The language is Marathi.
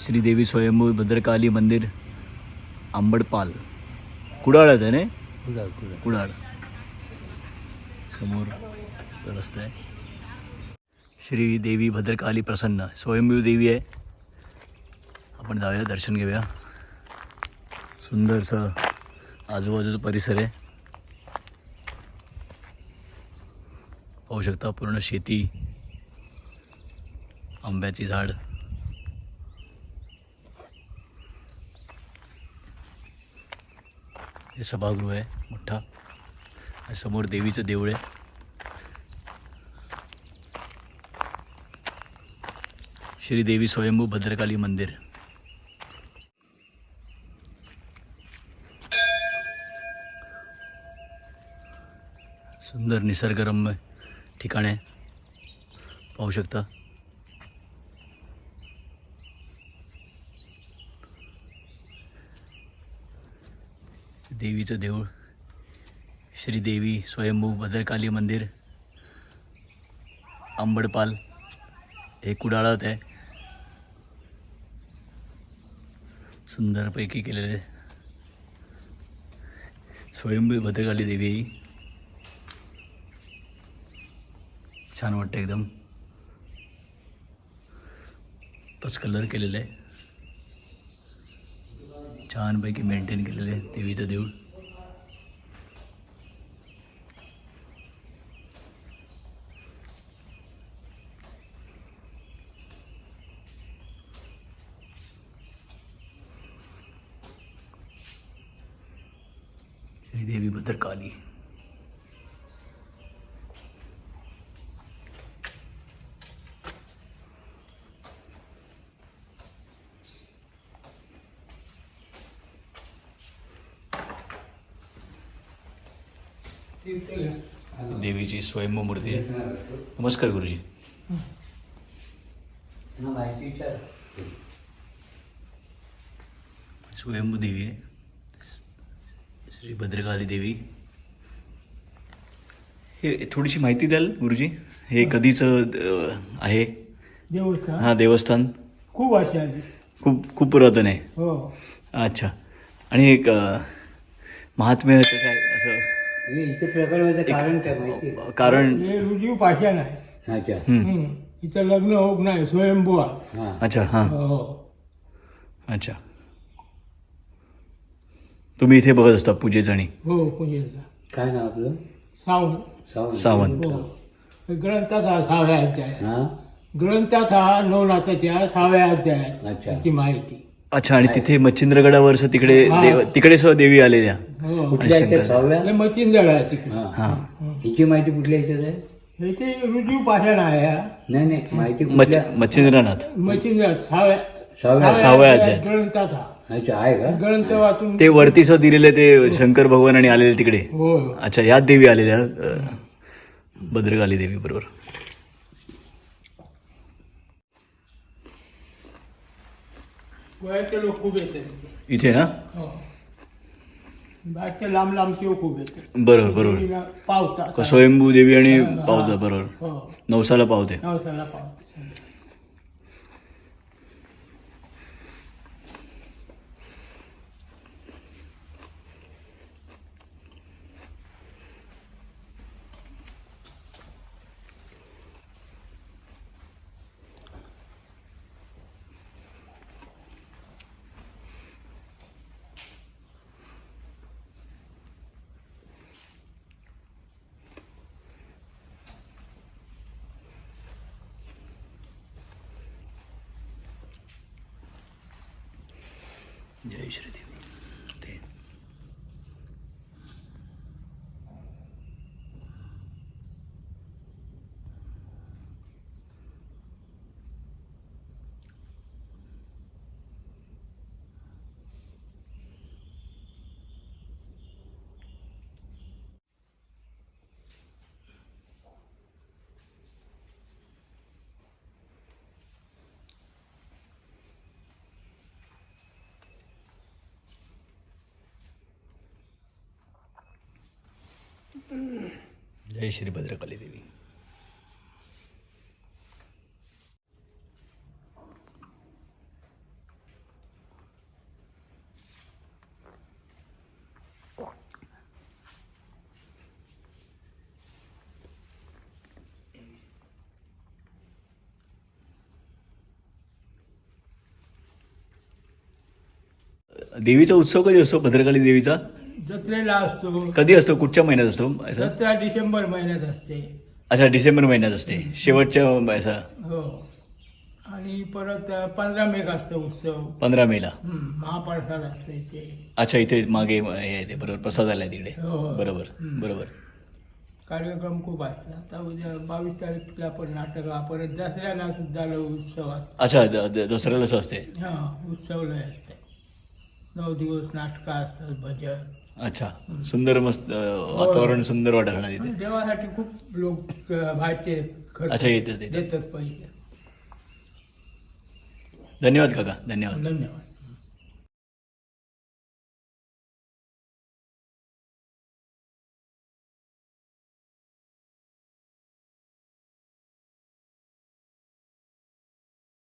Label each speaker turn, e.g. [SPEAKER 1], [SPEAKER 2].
[SPEAKER 1] श्रीदेवी स्वयंभू भद्रकाली मंदिर आंबडपाल. कुडाळात आहे ना
[SPEAKER 2] कुडाळ कुडाळ.
[SPEAKER 1] कुडाळ. समोर रस्ता आहे. श्री देवी भद्रकाली प्रसन्न. स्वयंभू देवी आहे. आपण जाऊया दर्शन घेऊया. सुंदरसं आजूबाजूचा परिसर आहे. पाहू शकता पूर्ण शेती आंब्याची झाड. हे सभागृह आहे मोठा. आणि समोर देवीचं देऊळ आहे. श्रीदेवी स्वयंभू भद्रकाली मंदिर. सुंदर निसर्गरम्य ठिकाण आहे. पाहू शकता. देवीचं देऊळ श्रीदेवी स्वयंभू भद्रकाली मंदिर आंबडपाल हे कुडाळात आहे. सुंदरपैकी केलेले स्वयंभू भद्रकाली देवी. ही छान वाटतं एकदम. तोच कलर केलेला आहे. छानपैकी मेंटेन केलेलं आहे देवीचं देऊळ. श्रीदेवी भद्रकाली देवीची स्वयंभू मूर्ती आहे नमस्कार गुरुजी. स्वयंभू देवी आहे. श्री भद्रकाली देवी. हे थोडीशी माहिती द्याल गुरुजी? हे कधीचं आहे?
[SPEAKER 3] देवस्थान.
[SPEAKER 1] हा देवस्थान?
[SPEAKER 3] खूप वर्ष
[SPEAKER 1] खूप खूप पुरातन आहे.
[SPEAKER 3] हो.
[SPEAKER 1] अच्छा. आणि एक महात्म्य काय असं
[SPEAKER 2] हे इथे प्रकट व्हायचं कारण काय माहिती आहे?
[SPEAKER 1] कारण
[SPEAKER 3] हे रुजीव पाषाण आहे.
[SPEAKER 2] अच्छा.
[SPEAKER 3] इथं लग्न होत नाही स्वयंभू आहे.
[SPEAKER 2] हा.
[SPEAKER 1] अच्छा हां.
[SPEAKER 3] हो.
[SPEAKER 1] अच्छा. तुम्ही इथे बघत असता पूजेजणी
[SPEAKER 3] हो पूजेला
[SPEAKER 2] काय नाव आपलं?
[SPEAKER 3] सावंत.
[SPEAKER 2] सावंत.
[SPEAKER 1] सावंत.
[SPEAKER 3] हो. ग्रंथात हा सहाव्या अध्याय
[SPEAKER 2] हा?
[SPEAKER 3] ग्रंथात हा नवनाथाच्या सहाव्या अध्याय
[SPEAKER 2] अच्छा.
[SPEAKER 3] त्याची माहिती.
[SPEAKER 1] अच्छा आणि तिथे मच्छिंद्रगडावरचं तिकडे. देव तिकडे सुद्धा देवी आलेल्या.
[SPEAKER 3] हो.
[SPEAKER 2] कुठल्या. याच्यात सहाव्या
[SPEAKER 3] हे आहे तिकडे.
[SPEAKER 2] हा.
[SPEAKER 1] हां.
[SPEAKER 2] हिची माहिती कुठल्या याच्यात आहे?
[SPEAKER 3] रुजीव पाषाण आहे हा.
[SPEAKER 2] नाही नाही माहिती
[SPEAKER 1] मच्छ
[SPEAKER 2] कुठल्या?
[SPEAKER 1] मच्छिंद्रनाथ.
[SPEAKER 3] सहाव्या
[SPEAKER 2] सहाव्या
[SPEAKER 1] सहाव्या अध्यायात.
[SPEAKER 3] ग्रंथात
[SPEAKER 2] अच्छा आहे का?
[SPEAKER 3] ग्रंथ वाचून
[SPEAKER 1] ते वरती सुद्धा दिलेले ते शंकर भगवान आणि आलेले तिकडे.
[SPEAKER 3] हो
[SPEAKER 1] अच्छा याच देवी आलेल्या अं, भद्रकाली देवी बरोबर.
[SPEAKER 3] गोव्याचे लोक खूप येतात
[SPEAKER 1] इथे ना?
[SPEAKER 3] हो. बाहेरचे लांब लांबचे खूप येतात
[SPEAKER 1] बरोबर बरोबर.
[SPEAKER 3] पावतात.
[SPEAKER 1] स्वयंभू देवी आणि. पावता बरोबर.
[SPEAKER 3] हो.
[SPEAKER 1] नवसाला पावते.
[SPEAKER 3] नवसाला
[SPEAKER 1] जय श्रीदेवी जय श्री भद्रकाली देवी देवीचा उत्सव कधी असतो? भद्रकाली देवीचा
[SPEAKER 3] जत्रेला असतो.
[SPEAKER 1] कधी असतो? कुठच्या महिन्यात असतो? असं?
[SPEAKER 3] जत्रा डिसेंबर महिन्यात असते.
[SPEAKER 1] अच्छा डिसेंबर महिन्यात असते. शेवटच्या असा.
[SPEAKER 3] हो. आणि परत पंधरा मेघ असतो उत्सव.
[SPEAKER 1] पंधरा मेला.
[SPEAKER 3] महाप्रसाद असतो इथे.
[SPEAKER 1] अच्छा इथे मागे हे आहे ते बरोबर. प्रसाद आला तिकडे.
[SPEAKER 3] हो.
[SPEAKER 1] बरोबर
[SPEAKER 3] हम्म.
[SPEAKER 1] बरोबर.
[SPEAKER 3] कार्यक्रम खूप असतात. आता उद्या बावीस तारखेला पण नाटक. परत दसऱ्याला सुद्धा लय उत्सव असतो.
[SPEAKER 1] अच्छा द- द- दसऱ्याला असं असते.
[SPEAKER 3] हा उत्सव लय असते. नऊ दिवस नाटकं असतात भजन.
[SPEAKER 1] अच्छा सुंदर मस्त अं, वातावरण सुंदर वाटत ना तिथे
[SPEAKER 3] देवासाठी खूप लोक अं, बाहेरचे खर्च
[SPEAKER 1] अच्छा येतात येतात.
[SPEAKER 3] देतात पैसे.
[SPEAKER 1] धन्यवाद काका धन्यवाद.
[SPEAKER 3] धन्यवाद.